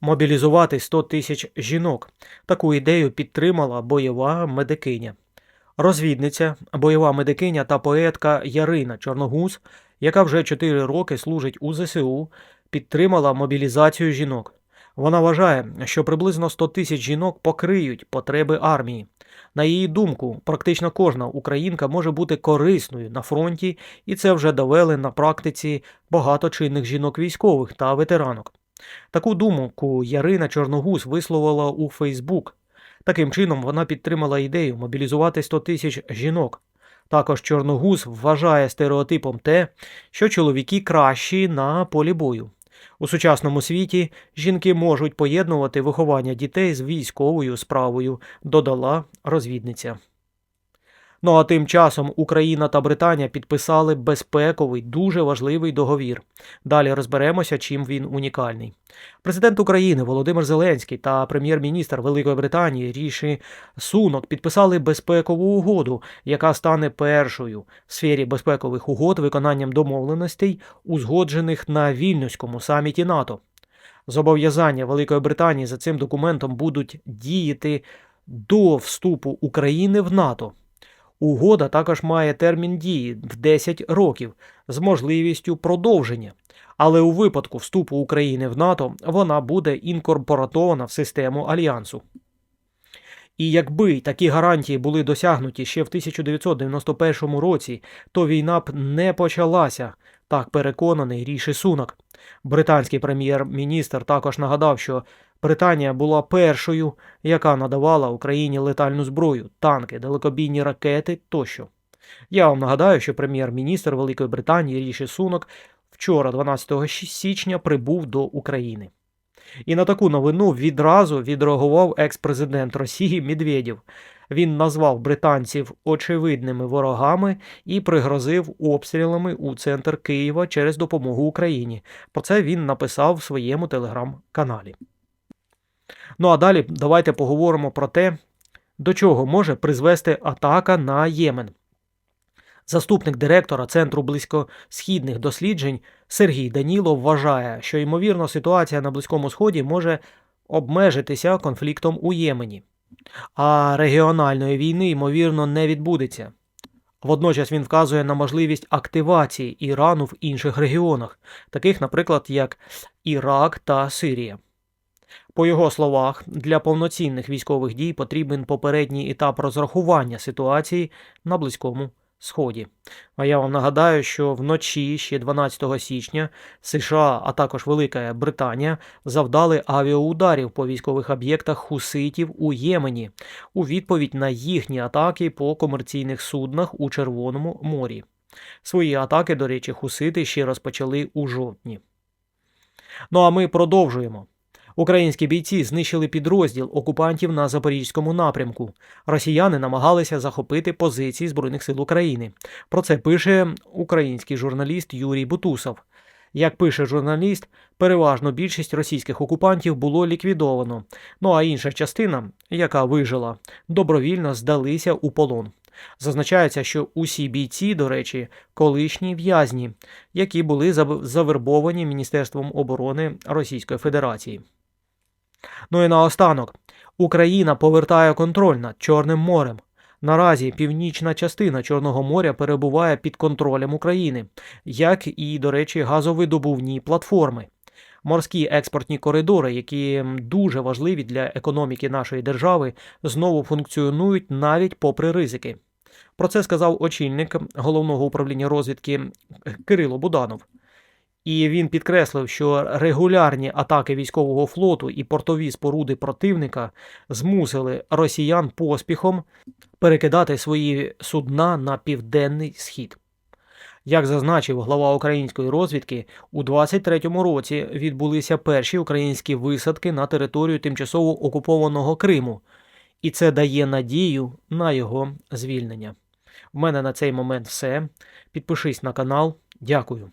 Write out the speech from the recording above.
Мобілізувати 100 тисяч жінок. Таку ідею підтримала бойова медикиня. Розвідниця, бойова медикиня та поетка Ярина Чорногуз, яка вже 4 роки служить у ЗСУ, підтримала мобілізацію жінок. Вона вважає, що приблизно 100 тисяч жінок покриють потреби армії. На її думку, практично кожна українка може бути корисною на фронті, і це вже довели на практиці багато чинних жінок військових та ветеранок. Таку думку Ярина Чорногуз висловила у Фейсбук. Таким чином вона підтримала ідею мобілізувати 100 тисяч жінок. Також Чорногуз вважає стереотипом те, що чоловіки кращі на полі бою. У сучасному світі жінки можуть поєднувати виховання дітей з військовою справою, додала розвідниця. Ну а тим часом Україна та Британія підписали безпековий, дуже важливий договір. Далі розберемося, чим він унікальний. Президент України Володимир Зеленський та прем'єр-міністр Великої Британії Ріші Сунок підписали безпекову угоду, яка стане першою в сфері безпекових угод виконанням домовленостей, узгоджених на вільнюському саміті НАТО. Зобов'язання Великої Британії за цим документом будуть діяти до вступу України в НАТО. Угода також має термін дії в 10 років з можливістю продовження. Але у випадку вступу України в НАТО вона буде інкорпоратована в систему альянсу. І якби такі гарантії були досягнуті ще в 1991 році, то війна б не почалася, так переконаний Ріші Сунак. Британський прем'єр-міністр також нагадав, що Британія була першою, яка надавала Україні летальну зброю, танки, далекобійні ракети тощо. Я вам нагадаю, що прем'єр-міністр Великої Британії Ріші Сунок вчора, 12 січня, прибув до України. І на таку новину відразу відреагував екс-президент Росії Медведєв. Він назвав британців очевидними ворогами і пригрозив обстрілами у центр Києва через допомогу Україні. Про це він написав в своєму телеграм-каналі. Ну а далі давайте поговоримо про те, до чого може призвести атака на Ємен. Заступник директора Центру близькосхідних досліджень Сергій Данілов вважає, що ймовірно ситуація на Близькому Сході може обмежитися конфліктом у Ємені, а регіональної війни, ймовірно, не відбудеться. Водночас він вказує на можливість активації Ірану в інших регіонах, таких, наприклад, як Ірак та Сирія. По його словах, для повноцінних військових дій потрібен попередній етап розрахування ситуації на Близькому Сході. А я вам нагадаю, що вночі, ще 12 січня, США, а також Велика Британія завдали авіаударів по військових об'єктах хуситів у Ємені у відповідь на їхні атаки по комерційних суднах у Червоному морі. Свої атаки, до речі, хусити ще розпочали у жовтні. Ну а ми продовжуємо. Українські бійці знищили підрозділ окупантів на Запорізькому напрямку. Росіяни намагалися захопити позиції Збройних сил України. Про це пише український журналіст Юрій Бутусов. Як пише журналіст, переважно більшість російських окупантів було ліквідовано. Ну а інша частина, яка вижила, добровільно здалися у полон. Зазначається, що усі бійці, до речі, колишні в'язні, які були завербовані Міністерством оборони Російської Федерації. Ну і наостанок, Україна повертає контроль над Чорним морем. Наразі північна частина Чорного моря перебуває під контролем України, як і, до речі, газовидобувні платформи. Морські експортні коридори, які дуже важливі для економіки нашої держави, знову функціонують навіть попри ризики. Про це сказав очільник головного управління розвідки Кирило Буданов. І він підкреслив, що регулярні атаки військового флоту і портові споруди противника змусили росіян поспіхом перекидати свої судна на південний схід. Як зазначив глава української розвідки, у 23-му році відбулися перші українські висадки на територію тимчасово окупованого Криму, і це дає надію на його звільнення. У мене на цей момент все. Підпишись на канал. Дякую.